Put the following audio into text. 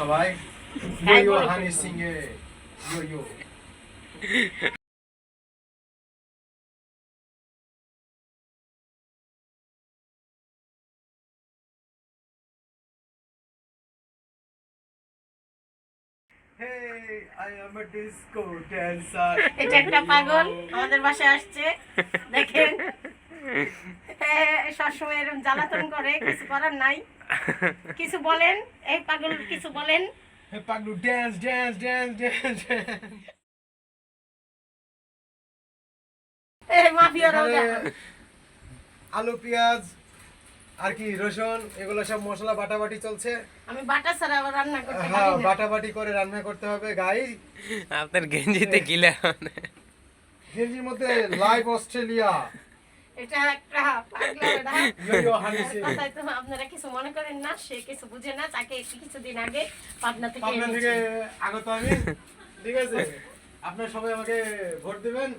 সবাই তাই ইয়ো হানি সিং এ ইয়ো ইয়ো। Hey, I am a disco dancer. এটা একটা পাগল আমাদের বাসায় আসছে। দেখেন। সবসময় এরকম জ্বালাতন করে কিছু করার নাই। কিছু বলেন এই পাগল কিছু বলেন। dance. এ মাফিয়া এখানে আলু পেঁয়াজ আর কি রসুন এগুলো সব মশলা বাটাবাটি চলছে। আমি বাটা ছাড়া আবার রান্না করতে হ্যাঁ পারি না। বাটাবাটি করে রান্না করতে হবে গাই আপনার গেঞ্জিতে গিলা গেঞ্জির মধ্যে লাইভ অস্ট্রেলিয়া এটা একটা আপনারা কিছু মনে করেন না সে কিছু বুঝে না তাকে কিছুদিন আগে থেকে পাবনা থেকে আগত আমি। ঠিক আছে? আপনারা সবাই আমাকে ভোট দিবেন।